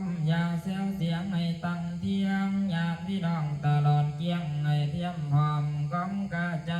มอย่าเสียวเสียงให้ตั้งเที่ยงอย่าพี่น้องตลอดเกียงให้เทียมหอมก้มกระใจ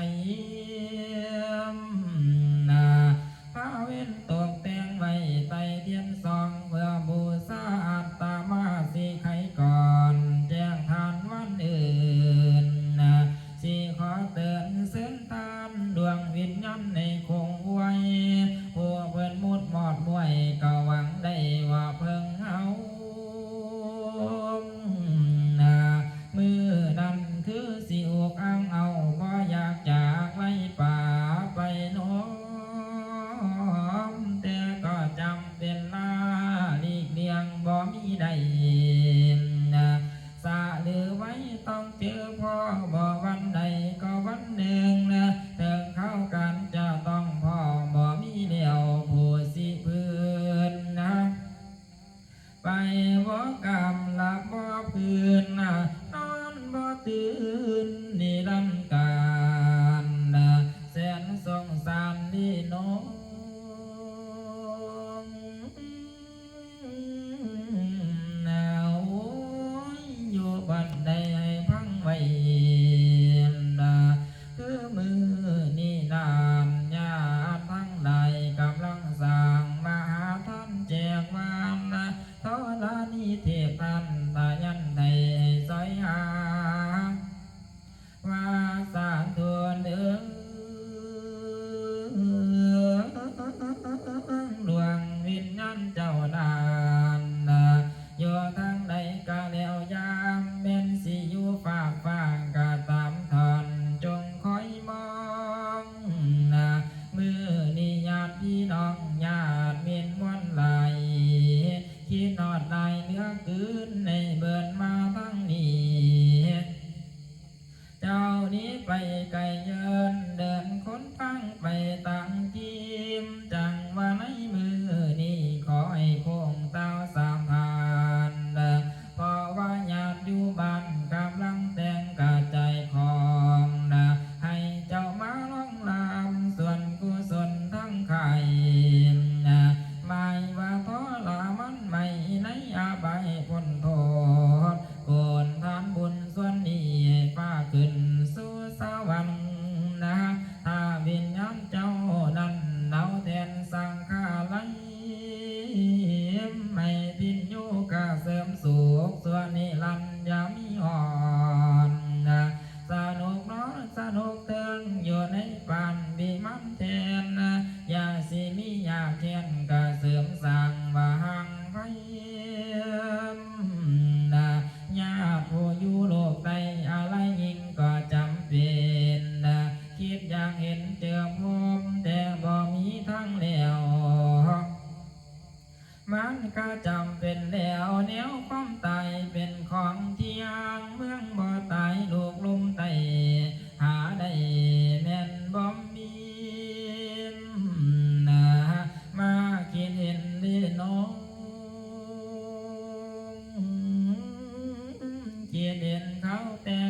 เด่นเขาแต่